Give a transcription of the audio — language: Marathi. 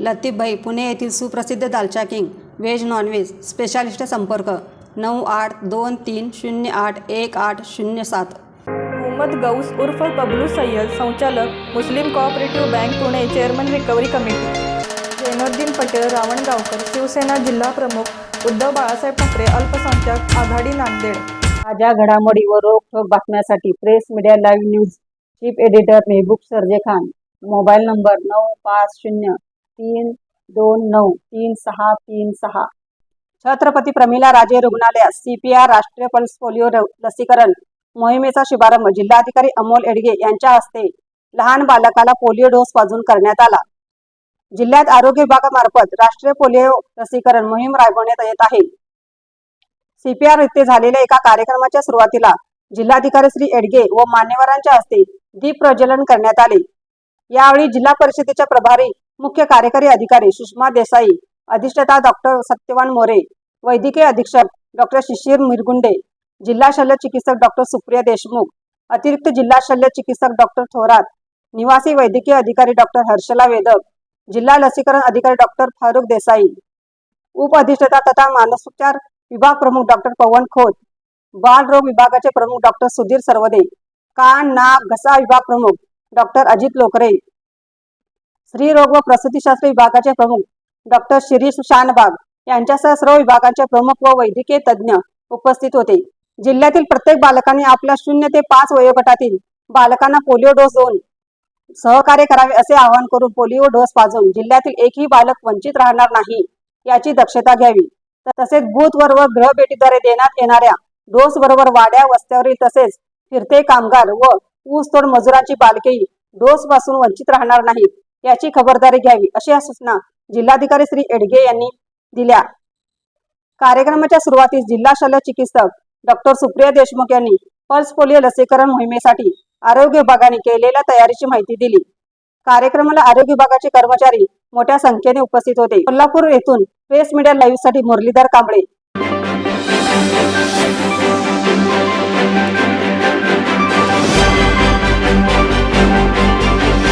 लतीफभाई पुणे येथील सुप्रसिद्ध दालचा king veg non veg specialist संपर्क नऊ आठ दोन तीन शून्य आठ एक आठ शून्य सात. मोहम्मद गौस उर्फ बबलू सय्यद संचालक Muslim cooperative bank Pune chairman recovery committee Zainuddin Patel Ravangaonkar Shiv Sena जिल्हा प्रमुख उद्धव बाळासाहेब ठाकरे अल्पसंख्याक आघाडी नांदेड. ताज्या घडामोडी व रोखठोक बातम्यासाठी press media live news chief editor Mehboob Sarje Khan mobile number नऊ पाच शून्य तीन दोन नऊ तीन सहा तीन सहा. छत्रपती प्रमिला राजे रुग्णालयात सी पी आर राष्ट्रीय पल्स पोलिओ लसीकरण मोहिमेचा शुभारंभ जिल्हाधिकारी अमोल एडगे यांच्या हस्ते लहान बालकाला पोलिओ डोस वाजून करण्यात आला. जिल्ह्यात आरोग्य विभागामार्फत राष्ट्रीय पोलिओ लसीकरण मोहीम राबवण्यात येत आहे. सीपीआर येथे झालेल्या एका कार्यक्रमाच्या सुरुवातीला जिल्हाधिकारी श्री एडगे व मान्यवरांच्या हस्ते दीप प्रज्वलन करण्यात आले. यावेळी जिल्हा परिषदेच्या प्रभारी मुख्य कार्यकारी अधिकारी सुषमा देसाई अधिष्ठाता डॉक्टर सत्यवान मोरे वैद्यकीय अधीक्षक डॉक्टर शिशिर मिरगुंडे जिल्हा शल्य चिकित्सक डॉक्टर सुप्रिया देशमुख अतिरिक्त जिल्हा शल्य चिकित्सक डॉक्टर थोरात निवासी वैद्यकीय अधिकारी डॉक्टर हर्षला वेदक जिल्हा लसीकरण अधिकारी डॉक्टर फारुख देसाई उप अधिष्ठाता तथा मानसोपचार विभाग प्रमुख डॉक्टर पवन खोत बालरोग विभागाचे प्रमुख डॉक्टर सुधीर सर्वदे कान नाक घसा विभाग प्रमुख डॉक्टर अजित लोकरे स्त्रीरोग व प्रसूतीशास्त्र विभागाचे प्रमुख डॉक्टर शिरीष शानबाग यांच्यासह सर्व विभागांचे प्रमुख व वैद्यकीय तज्ज्ञ उपस्थित होते. जिल्ह्यातील प्रत्येक बालकांनी आपल्या शून्य ते पाच वयोगटातील बालकांना पोलिओ डोस देऊन सहकार्य करावे असे आवाहन करून पोलिओ डोस पाजवून जिल्ह्यातील एकही बालक वंचित राहणार नाही याची दक्षता घ्यावी. तसेच बूथवर व गृहभेटीद्वारे देण्यात येणाऱ्या डोस बरोबर वाड्या वस्त्यावरील तसेच फिरते कामगार व ऊसतोड मजुरांची बालकेही डोस पासून वंचित राहणार नाहीत. याची खबरदारी घ्यावी अशा सूचना जिल्हाधिकारी श्री एडगे यांनी दिल्या. कार्यक्रमाच्या सुरुवातीस जिल्हा शल्य चिकित्सक डॉक्टर सुप्रिया देशमुख यांनी पल्स पोलिओ लसीकरण मोहिमेसाठी आरोग्य विभागाने केलेल्या तयारीची माहिती दिली. कार्यक्रमाला आरोग्य विभागाचे कर्मचारी मोठ्या संख्येने उपस्थित होते. कोल्हापूर येथून प्रेस मीडिया लाईव्हसाठी मुरलीधर कांबळे.